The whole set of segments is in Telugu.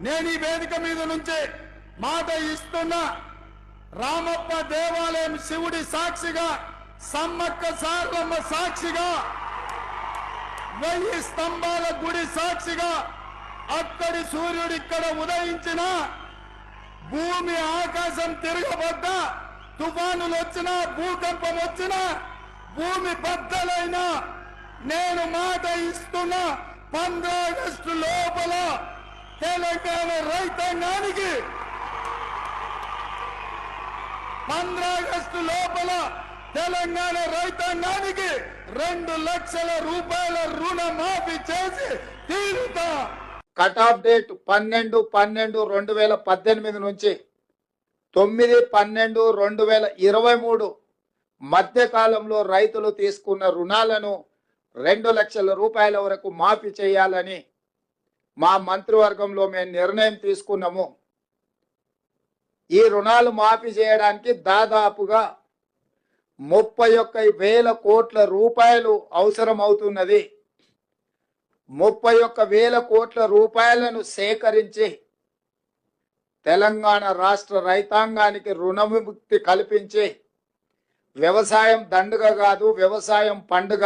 నేను ఈ వేదిక మీద నుంచి మాట ఇస్తున్నా. రామప్ప దేవాలయం శివుడి సాక్షిగా సమ్మక్క సార్లమ్మ సాక్షిగా వెయ్యి స్తంభాల గుడి సాక్షిగా అక్కడి సూర్యుడు ఇక్కడ ఉదయించిన భూమి ఆకాశం తిరగబడ్డ తుఫానులు వచ్చినా భూకంపం వచ్చినా భూమి బద్దలైనా. నేను మాట ఇస్తున్న పంద్రాగస్టు లోపల తెలంగాణ రైతాంగానికి పంద్ర ఆగస్టు లోపల తెలంగాణ రైతాంగానికి రెండు లక్షల రూపాయల రుణమాఫీ చేసి తీరుతా. కట్ ఆఫ్ డేట్ పన్నెండు పన్నెండు రెండు వేల పద్దెనిమిది నుంచి తొమ్మిది పన్నెండు రెండు వేల ఇరవై మూడు మధ్యకాలంలో రైతులు తీసుకున్న రుణాలను రెండు లక్షల రూపాయల వరకు మాఫీ చేయాలని మా మంత్రివర్గంలో మేము నిర్ణయం తీసుకున్నాము. ఈ రుణాలు మాఫీ చేయడానికి దాదాపుగా ముప్పై ఒక్క వేల కోట్ల రూపాయలు అవసరం అవుతున్నది ముప్పై ఒక్క వేల కోట్ల రూపాయలను సేకరించి తెలంగాణ రాష్ట్ర రైతాంగానికి రుణ విముక్తి కల్పించి వ్యవసాయం దండుగ కాదు వ్యవసాయం పండుగ.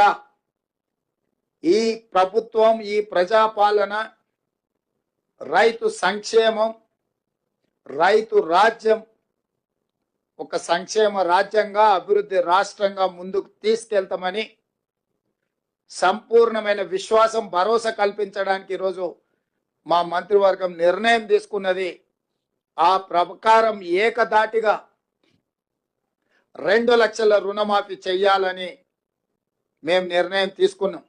ఈ ప్రభుత్వం ఈ ప్రజాపాలన రైతు సంక్షేమం రైతు రాజ్యం ఒక సంక్షేమ రాజ్యంగా అభివృద్ధి రాష్ట్రంగా ముందుకు తీసుకెళ్తామని సంపూర్ణమైన విశ్వాసం భరోసా కల్పించడానికి ఈరోజు మా మంత్రివర్గం నిర్ణయం తీసుకున్నది. ఆ ప్రకారం ఏకదాటిగా రెండు లక్షల రుణమాఫీ చెయ్యాలని మేము నిర్ణయం తీసుకున్నాం.